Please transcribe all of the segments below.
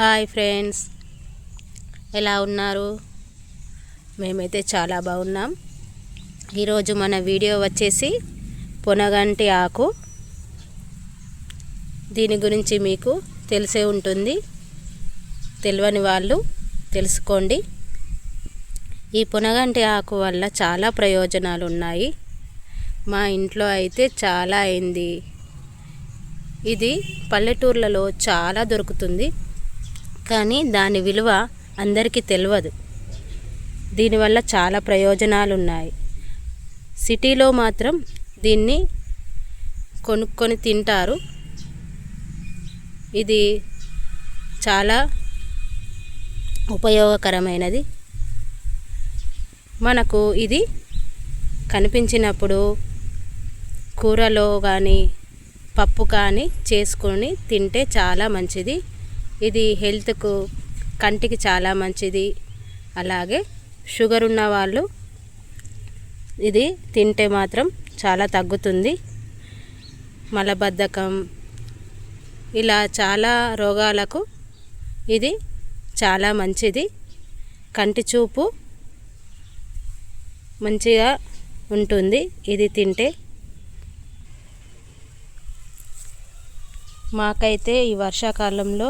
Hi friends. ఎలా ఉన్నారు? మేమైతే చాలా బాగున్నాం. ఈరోజు మన వీడియో వచ్చేసి పొనగంటి ఆకు. దీని గురించి మీకు తెలిసే ఉంటుంది. తెలియని వాళ్ళు తెలుసుకోండి. ఈ పొనగంటి ఆకు వల్ల చాలా ప్రయోజనాలు ఉన్నాయి. మా ఇంట్లో అయితే చాలా అయింది. ఇది పల్లెటూర్లలో చాలా దొరుకుతుంది. కానీ దాని విలువ అందరికీ తెలియదు దీనివల్ల చాలా ప్రయోజనాలు ఉన్నాయి సిటీలో మాత్రం దీన్ని కొనుక్కొని తింటారు. ఇది చాలా ఉపయోగకరమైనది. మనకు ఇది కనిపించినప్పుడు కూరలో కానీ పప్పు కానీ చేసుకొని తింటే చాలా మంచిది. ఇది హెల్త్కు కంటికి చాలా మంచిది. అలాగే షుగర్ ఉన్న వాళ్ళు ఇది తింటే మాత్రం చాలా తగ్గుతుంది. మలబద్ధకం ఇలా చాలా రోగాలకు ఇది చాలా మంచిది. కంటి చూపు మంచిగా ఉంటుంది. ఇది తింటే మాకైతే ఈ వర్షాకాలంలో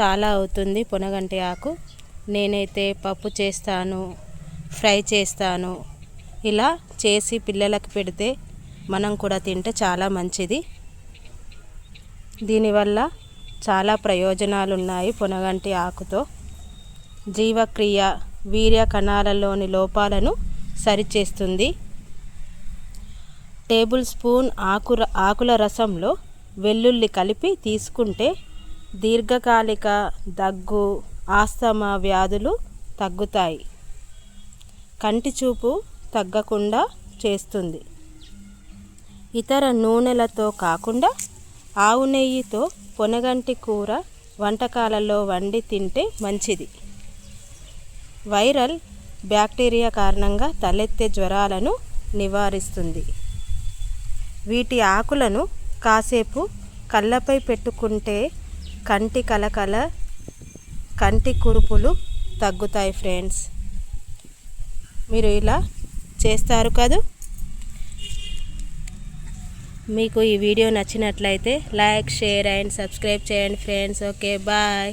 చాలా అవుతుంది పొనగంటి ఆకు. నేనైతే పప్పు చేస్తాను ఫ్రై చేస్తాను. ఇలా చేసి పిల్లలకు పెడితే మనం కూడా తింటే చాలా మంచిది. దీనివల్ల చాలా ప్రయోజనాలు ఉన్నాయి పొనగంటి ఆకుతో. జీవక్రియ వీర్య కణాలలోని లోపాలను సరిచేస్తుంది. టేబుల్ స్పూన్ ఆకుర ఆకుల రసంలో వెల్లుల్లి కలిపి తీసుకుంటే దీర్ఘకాలిక దగ్గు ఆస్తమా వ్యాధులు తగ్గుతాయి. కంటి చూపు తగ్గకుండా చేస్తుంది. ఇతర నూనెలతో కాకుండా ఆవు నెయ్యితో పొనగంటి కూర వంటకాలలో వండి తింటే మంచిది. వైరల్ బ్యాక్టీరియా కారణంగా తలెత్తే జ్వరాలను నివారిస్తుంది. వీటి ఆకులను కాసేపు కళ్ళపై పెట్టుకుంటే కంటి కలకల కంటి కురుపులు తగ్గుతాయి ఫ్రెండ్స్. మీరు ఇలా చేస్తారు కదూ? మీకు ఈ వీడియో నచ్చినట్లయితే లైక్ షేర్ అండ్ సబ్స్క్రైబ్ చేయండి ఫ్రెండ్స్. Okay bye.